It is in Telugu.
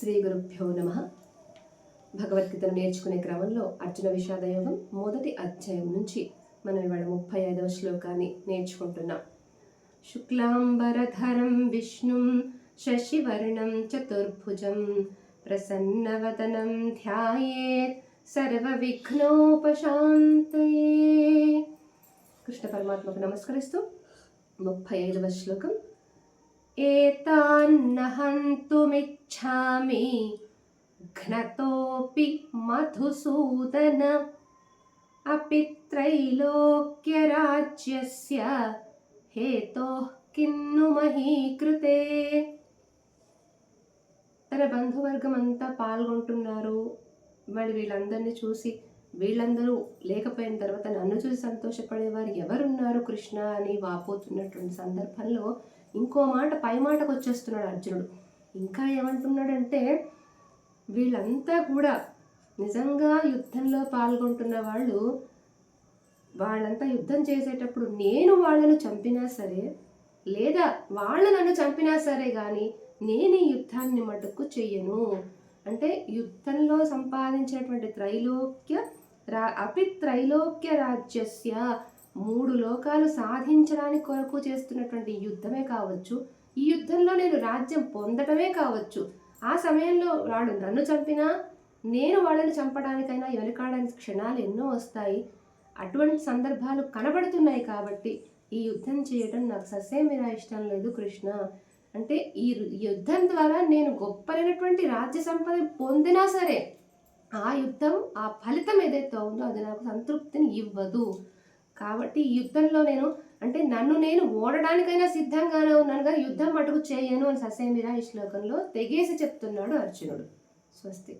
శ్రీ గురుభ్యో నమ. భగవద్గీతను నేర్చుకునే క్రమంలో అర్జున విషాదయోగం మొదటి అధ్యాయం నుంచి మనం ఇవాళ ముప్పై ఐదవ శ్లోకాన్ని నేర్చుకుంటున్నాం. శుక్లాంబరధరం విష్ణుం శశివర్ణం చతుర్భుజం ప్రసన్నవదనం ధ్యాయేత్ సర్వవిఘ్నోపశాంతయే. కృష్ణ పరమాత్మకు నమస్కరిస్తూ ముప్పై ఐదవ శ్లోకం एतान्नहन्तुमिच्छामि घ्नतोऽपि मधुसूदन अपि त्रैलोक्यराज्यस्य हेतोः किन्नु మహీకృతే తన బంధువర్గం అంతా పాల్గొంటున్నారు మరి వీళ్ళందరినీ చూసి వీళ్ళందరూ లేకపోయిన తర్వాత నన్ను చూసి సంతోషపడేవారు ఎవరున్నారు కృష్ణ అని వాపోతున్నటువంటి సందర్భంలో ఇంకో మాట పై మాటకు వచ్చేస్తున్నాడు అర్జునుడు. ఇంకా ఏమంటున్నాడంటే వీళ్ళంతా కూడా నిజంగా యుద్ధంలో పాల్గొంటున్న వాళ్ళు వాళ్ళంతా యుద్ధం చేసేటప్పుడు నేను వాళ్ళను చంపినా సరే లేదా వాళ్ళు నన్ను చంపినా సరే కానీ నేను ఈ యుద్ధాన్ని మటుకు చెయ్యను. అంటే యుద్ధంలో సంపాదించినటువంటి త్రైలోక్య రా అపి త్రైలోక్య రాజ్యస్య మూడు లోకాలు సాధించడానికి కొరకు చేస్తున్నటువంటి యుద్ధమే కావచ్చు ఈ యుద్ధంలో నేను రాజ్యం పొందటమే కావచ్చు. ఆ సమయంలో వాడు నన్ను చంపినా నేను వాళ్ళని చంపడానికైనా వెనకాడని క్షణాలు ఎన్నో వస్తాయి. అటువంటి సందర్భాలు కనబడుతున్నాయి కాబట్టి ఈ యుద్ధం చేయడం నాకు ససేమిరా ఇష్టం లేదు కృష్ణ. అంటే ఈ యుద్ధం ద్వారా నేను గొప్పలైనటువంటి రాజ్య సంపద పొందినా సరే ఆ యుద్ధం ఆ ఫలితం ఏదైతే ఉందో అది నాకు సంతృప్తిని ఇవ్వదు. కాబట్టి ఈ యుద్ధంలో నేను అంటే నన్ను నేను ఓడడానికైనా సిద్ధంగానే ఉన్నాను కానీ యుద్ధం మటుకు చేయను అని ససేమిరా ఈ శ్లోకంలో తెగేసి చెప్తున్నాడు అర్జునుడు. స్వస్తి.